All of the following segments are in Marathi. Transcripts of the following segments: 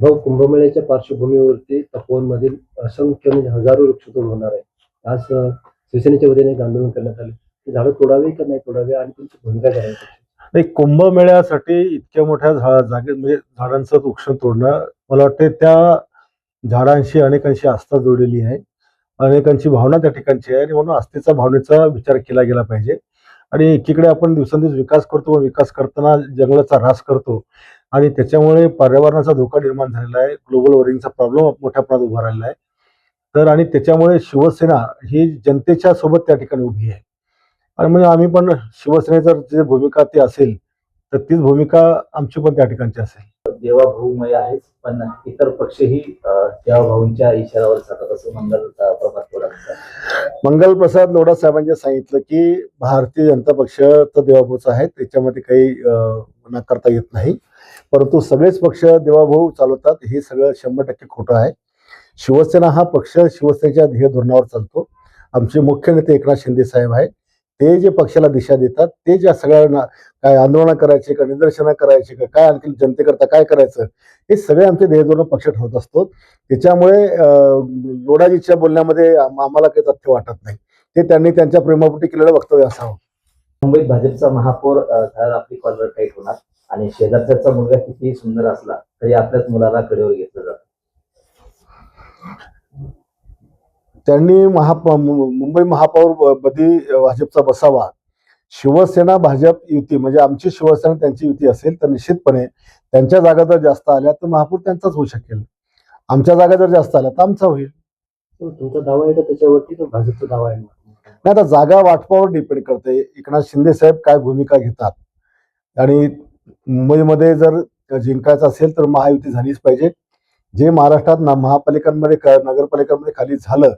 भाऊ कुंभमेळ्याच्या पार्श्वभूमीवरती तपोवनमधील असंख्य म्हणजे हजारो वृक्षतोड होणार आहे. आज शिवसेनेच्या वतीने एक आंदोलन करण्यात आले. झाडं तोडावे का नाही तोडावे आणि तुमची भूमिका काय नाही कुंभमेळ्यासाठी इतक्या मोठ्या जागे म्हणजे झाडांचं वृक्ष तोडणं मला वाटते त्या झाडांशी अनेकांशी आस्था जोडलेली आहे. अनेकांची भावना त्या ठिकाणची आहे आणि म्हणून आस्थेचा भावनेचा विचार केला गेला पाहिजे. आणि एकीकडे आपण दिवसेंदिवस विकास करतो व विकास करताना जंगलाचा ऱ्हास करतो. आणि त्याच्यामुळे पर्यावरणाचा धोका निर्माण झालेला आहे. ग्लोबल वॉर्मिंगचा प्रॉब्लेम मोठ्या प्रमाणात उभा राहिला आहे. तर आणि त्याच्यामुळे शिवसेना ही जनतेच्या सोबत त्या ठिकाणी उभी आहे. आणि म्हणजे आम्ही पण शिवसेनेचं जे भूमिका ती असेल तर तीच भूमिका आमची पण त्या ठिकाणची असेल. देवाभाऊमय आहेच पण इतर पक्षही देवाभाऊंच्या इशाऱ्यावर जातात असं मंगल थोडा मंगल प्रसाद लोढा साहेबांनी सांगितलं की भारतीय जनता पक्ष तर देवाभाऊचा आहे. त्याच्यामध्ये काही नाकारता येत नाही. परंतु सगळेच पक्ष देवाभाऊ चालवतात हे सगळं शंभर टक्के खोटं आहे. शिवसेना हा पक्ष शिवसेनेच्या ध्येय धोरणावर चालतो. आमचे मुख्य नेते एकनाथ शिंदे साहेब आहे ते जे पक्षाला दिशा देतात ते ज्या सगळ्यांना काय आंदोलनं करायचे का निदर्शनं करायचे का काय आणखी जनतेकरता काय करायचं हे सगळे आमचे ध्येयधोरण पक्ष ठरवत असतो. त्याच्यामुळे लोडाजीच्या बोलण्यामध्ये आम्हाला काही तथ्य वाटत नाही. ते त्यांनी त्यांच्या प्रेमापोटी केलेलं वक्तव्य असावं. मुंबईत भाजपचा महापौर झाल्यावर आपली कॉलर टाईट होणार आणि शेजारच्याचा मुलगा कितीही सुंदर असला तरी आपल्याच मुलाला कडेवर घेतलं जातं. त्यांनी महाप मुंबई महापौर ब- पदी भाजपचा बसावा. शिवसेना भाजप युती म्हणजे आमची शिवसेना त्यांची युती असेल तर निश्चितपणे त्यांच्या जागा जर जास्त आल्या तर महापौर त्यांचाच होऊ शकेल. आमच्या जागा जर जास्त आल्या तर आमचा होईल. तो तुमचा दावा आहे का? त्याच्यावरती तो भाजपचा दावा आहे. नाही आता जागा वाटपावर डिपेंड करते. एकनाथ शिंदे साहेब काय भूमिका घेतात? आणि मुंबईमध्ये जर जिंकायचं असेल तर महायुती झालीच पाहिजे. जे महाराष्ट्रात ना महापालिकांमध्ये नगरपालिकांमध्ये खाली झालं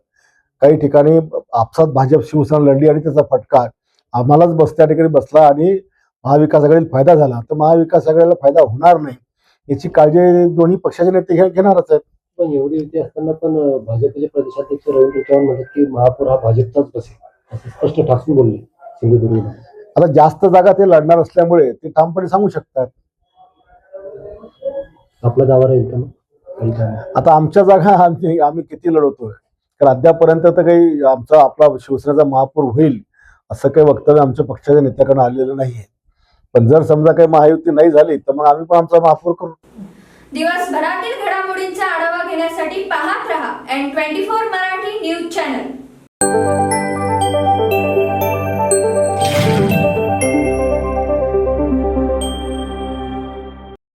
काही ठिकाणी आपसात भाजप शिवसेना लढली आणि त्याचा फटका आम्हालाच बस त्या ठिकाणी बसला आणि महाविकास आघाडीला फायदा झाला. तर महाविकास आघाडीला फायदा होणार नाही. याची काळजी दोन्ही पक्षाचे नेते घेणारच आहेत. पण एवढी युती असताना पण भाजपचे प्रदेशाध्यक्ष रवींद्र चव्हाण म्हणतात की महापौर हा भाजपचाच बसेल. असं स्पष्ट ठासून बोलले सिंधुदुर्ग आता जास्त जागा ते लढणार असल्यामुळे ते ठामपणे सांगू शकतात. आपला दावा राहील का? काही. आता आमच्या जागा आम्ही आम्ही किती लढवतोय? कारण अद्यापर्यंत तर काही आमचा आपला शिवसेनेचा महापौर होईल असं काही वक्तव्य आमच्या पक्षाच्या नेत्याकडे आलेलं नाहीये. पण जर समजा काही महायुती नाही झाली तर मग आम्ही पण आमचा महापौर करू. दिवसभरातील घडामोडींचा आढावा घेण्यासाठी पाहत रहा N twenty four Marathi news channel.